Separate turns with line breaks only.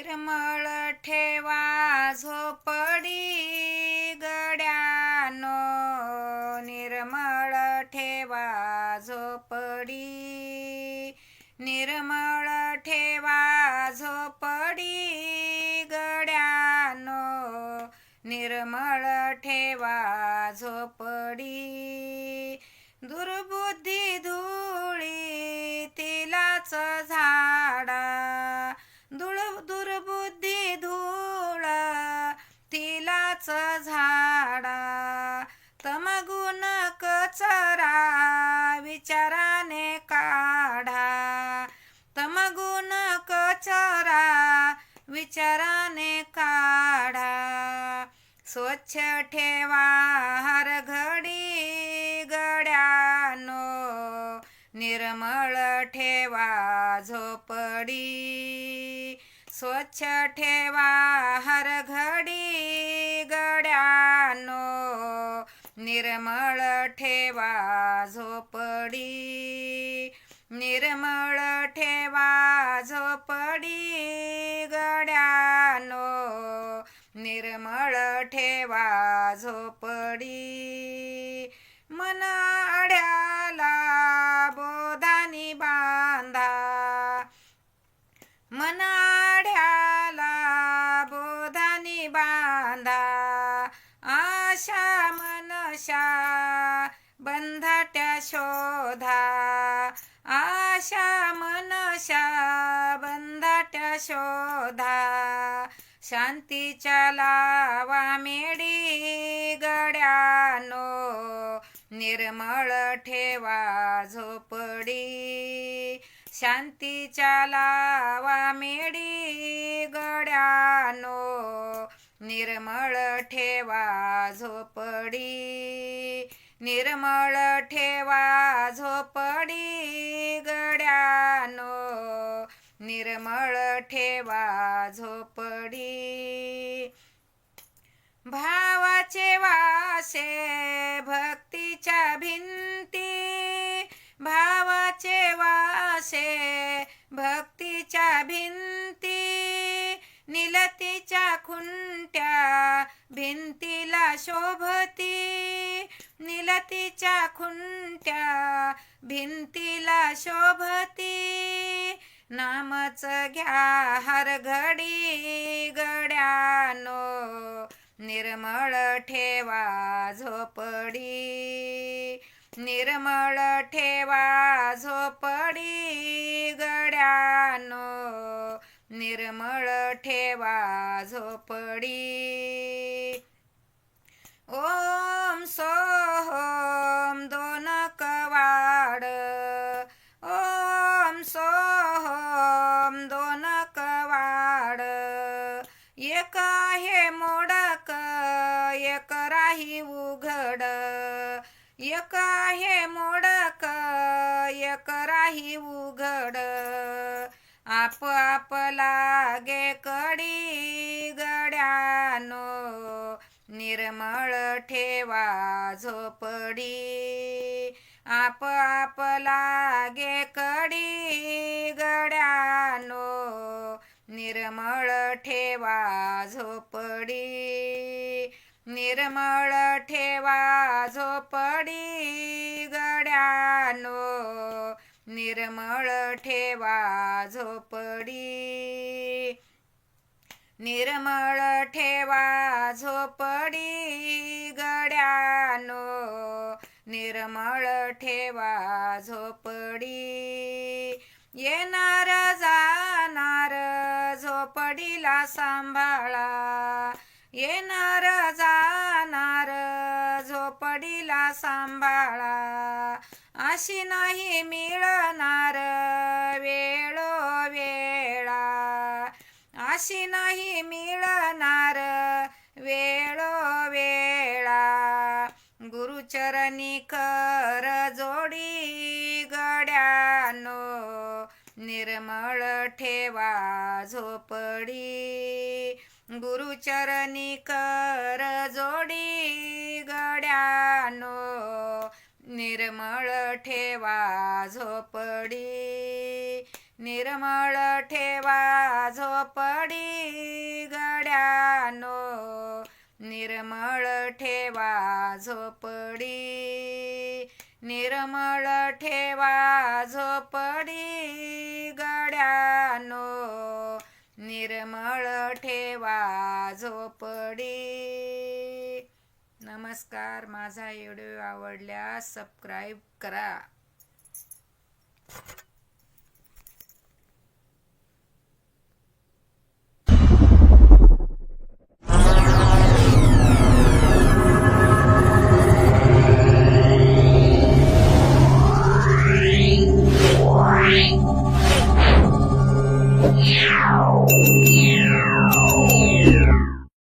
निर्मळ ठेवा झोपडी गड्यानो. निर्मळ ठेवा झोपडी. निर्मळ ठेवा झोपडी गड्यानो. निर्मळ ठेवा झोपडी. दुर्बुद्धी धुळी तिलाच झाडा. तिलाच झाडा. तमगुण कचरा विचाराने काढा. तमगुण कचरा विचाराने काढा. स्वच्छ ठेवा हर घडी गड्यानो. निर्मळ ठेवा झोपडी. स्वच्छ ठेवा हर घडी निर्मळ ठेवा झोपडी. निर्मळ ठेवा झोपडी गड्यानो. निर्मळ ठेवा झोपडी. आशा बंधाट्या शोधा. आशा मनशा बंधाट्या शोधा. शांतीच्या लावा मेडी गड्यानो. निर्मळ ठेवा झोपडी. शांतीच्या लावा मेडी गड्यानो. निर्मळ ठेवा झोपडी. निर्मळ ठेवा झोपडी गड्यानो. निर्मळ ठेवा झोपडी. भावाचे वासे भक्तीच्या भिंती. भावाचे वासे भक्ती निलतीच्या खुंट्या भिंतीला शोभती. निलतीच्या खुंट्या भिंतीला शोभती. नामच घ्या हर घडी गड्यानो. निर्मळ ठेवा झोपडी. निर्मळ ठेवा झोपडी. निर्मळ ठेवा झोपडी. ओम सोहम दोन कवाड ओम सोहम दोन कवाड एक आहे मोडक एक राही उघड. एक आहे मोडक एक राही उघड. आप आप लागे कडी गड्यानो निर्मळ ठेवा झोपडी. आप आप लागे कडी गड्यानो निर्मळ ठेवा झोपडी. निर्मळ ठेवा झोपडी गड्यानो निर्मळ ठेवा झोपडी. निर्मळ ठेवा झोपडी गड्यानो. निर्मळ ठेवा झोपडी. येणार जाणार झोपडीला सांभाळा. येणार जाणार झोपडीला सांभाळा. अशी नाही मिळणार वेळो वेळा. अशी नाही मिळणार वेळो वेळा. गुरुचरणी कर जोडी गड्यानो निर्मळ ठेवा झोपडी. गुरुचरणी कर जोडी गड्यानो निर्मळ ठेवा झोपडी. निर्मळ ठेवा झोपडी गड्यानो. निर्मळ ठेवा झोपडी. निर्मळ ठेवा झोपडी गड्यानो. निर्मळ ठेवा झोपडी. नमस्कार. माझा व्हिडिओ आवडल्यास सबस्क्राईब करा.